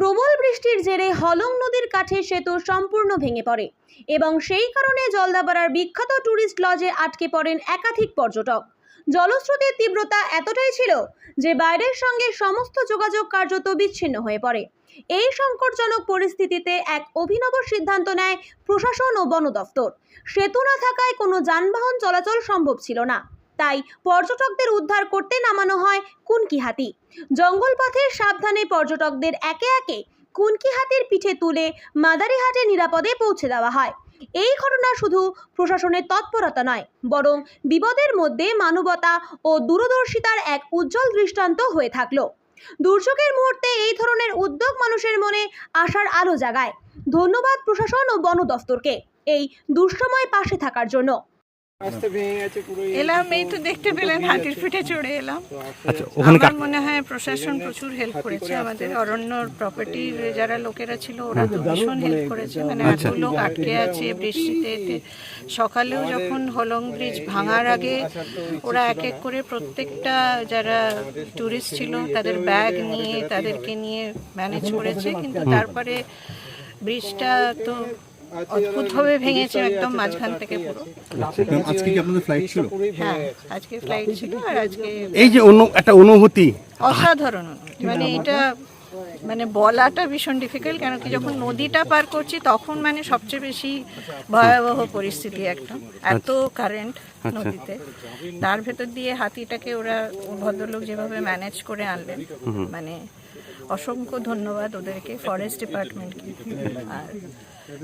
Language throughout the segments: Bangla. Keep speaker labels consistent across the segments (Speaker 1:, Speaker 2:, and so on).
Speaker 1: প্রবল বৃষ্টির জেরে হলং নদীর কাছে সেতু সম্পূর্ণ ভেঙে পড়ে। এবং সেই কারণে জলদাপাড়ার বিখ্যাত ট্যুরিস্ট লজে আটকে পড়েন একাধিক পর্যটক। জলস্রোতের তীব্রতা এতটাই ছিল যে বাইরের সঙ্গে সমস্ত যোগাযোগ কার্যত বিচ্ছিন্ন হয়ে পড়ে। এই সংকটজনক পরিস্থিতিতে এক অভিনব সিদ্ধান্ত নেয় প্রশাসন ও বন দফতর। সেতু না থাকায় কোনো যানবাহন চলাচল সম্ভব ছিল না। তাই পর্যটকদের উদ্ধার করতে নামানো হয় কুনকি হাতি জঙ্গল পথে সাবধানে পর্যটকদের একে একে কুনকি হাতির পিঠে তুলে মাদারিহাটে নিরাপদে পৌঁছে দেওয়া হয়। এই ঘটনা শুধু প্রশাসনের তৎপরতা নয়, বরং বিপদের মধ্যে মানবতা ও দূরদর্শিতার এক উজ্জ্বল দৃষ্টান্ত হয়ে থাকল। দুর্যোগের মুহূর্তে এই ধরনের উদ্যোগ মানুষের মনে আশার আলো জাগায়। ধন্যবাদ প্রশাসন ও বন দফতরকে এই দুঃসময় পাশে থাকার জন্য।
Speaker 2: এলাম এই তো দেখতে পেলেন হাতির পিঠে চড়ে এলাম।
Speaker 3: আচ্ছা
Speaker 2: আমার মনে হয় প্রশাসন প্রচুর হেল্প করেছে আমাদের অরণ্যর প্রপার্টির যারা লোকেরা ছিল ওরা তো ভীষণ হেল্প করেছে। মানে এত লোক আটকে আছে বৃষ্টিতে। এতে। সকালেও যখন হলং ব্রিজ ভাঙার আগে ওরা এক এক করে প্রত্যেকটা যারা ট্যুরিস্ট ছিল তাদের ব্যাগ নিয়ে তাদেরকে নিয়ে ম্যানেজ করেছে কিন্তু তারপরে ব্রিজটা তো অদ্ভুতভাবে ভেঙেছে একদম মাঝখান থেকে পুরো।
Speaker 3: আজকে কি আপনাদের ফ্লাইট ছিল?
Speaker 2: হ্যাঁ আজকে ফ্লাইট ছিল আর আজকে
Speaker 3: এই যে অন্য একটা অনুভূতি।
Speaker 2: অসাধারণ মানে এটা মানে বলাটা ভীষণ ডিফিকাল্ট কেন কি যখন নদীটা পার করছি তখন মানে সবচেয়ে বেশি ভয়াবহ পরিস্থিতি একটা। এত কারেন্ট নদীতে। তার ভেতর দিয়ে হাতিটাকে ওরা ভদ্রলোক যেভাবে ম্যানেজ করে আনলেন মানে অসংখ্য ধন্যবাদ ওদেরকে ফরেস্ট ডিপার্টমেন্টকে আর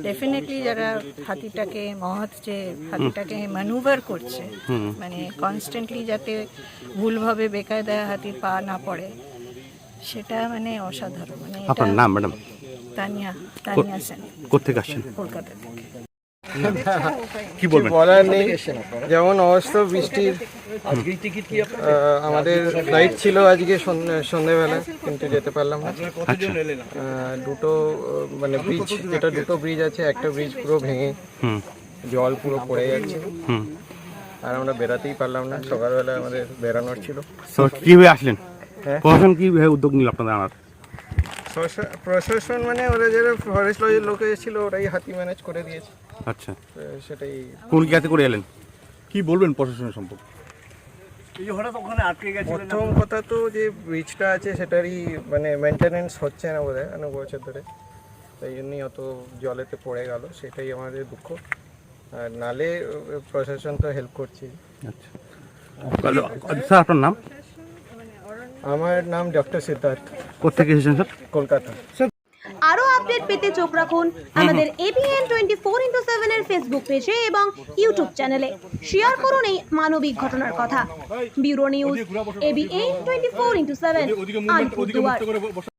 Speaker 2: ডেফিনেটলি যারা হাতিটাকে মহৎ যে হাতিটাকে ম্যানুভার করছে মানে কনস্ট্যান্টলি যাতে ভুলভাবে বেকায়দা হাতির পা না পড়ে সেটা মানে অসাধারণ মানে
Speaker 3: আপনার নাম ম্যাডাম?
Speaker 2: তানিয়া তানিয়া সেন।
Speaker 3: কোথেকে আসছেন?
Speaker 2: কলকাতা থেকে।
Speaker 3: কি বলবেন?
Speaker 4: বলার নেই যেমন অবস্থা বৃষ্টির আমাদের ফ্লাইট ছিল আজকে সন্ধ্যেবেলা কিন্তু যেতে পারলাম না।
Speaker 3: আচ্ছা।
Speaker 4: দুটো মানে ব্রিজ যেটা দুটো ব্রিজ আছে একটা ব্রিজ পুরো ভেঙে
Speaker 3: হুম।
Speaker 4: জল পুরো পড়ে যাচ্ছে।
Speaker 3: হুম।
Speaker 4: আর আমরা বেরাতেই পারলাম না সকালবেলা আমাদের বেরানোর ছিল।
Speaker 3: তো কীভাবে আসলেন?
Speaker 4: হ্যাঁ।
Speaker 3: প্রশাসন কীভাবে উদ্যোগ নিল আপনাদের আনার?
Speaker 4: প্রশাসন মানে ওরা যারা ফরেস্ট লজের লোক এসেছিল ওরাই হাতি ম্যানেজ করে দিয়েছে।
Speaker 3: আচ্ছা।
Speaker 4: সেটাই।
Speaker 3: কোন কিয়াতে করে এলেন?
Speaker 5: কি বলবেন প্রশাসনের সম্পর্কে?
Speaker 4: প্রথম কথা তো যে ব্রিজটা আছে সেটারই মানে মেনটেনেন্স হচ্ছে না বোধ হয় অনেক বছর ধরে। তাই জন্যই অত জলেতে পড়ে গেল সেটাই আমাদের দুঃখ। আর নালে প্রশাসন তো হেল্প করছি
Speaker 3: আচ্ছা স্যার আপনার নাম?
Speaker 4: আমার নাম ডক্টর সিদ্ধার্থ।
Speaker 3: কোথেকে এসেছেন স্যার?
Speaker 4: কলকাতা।
Speaker 1: আরও আপডেট পেতে চোখ রাখুন আমাদের এবিএন টোয়েন্টি ফোর ইন্টু সেভেনের ফেসবুক পেজে এবং ইউটিউব চ্যানেলে। শেয়ার করুন এই মানবিক ঘটনার কথা। Bureau news ABN twenty four into seven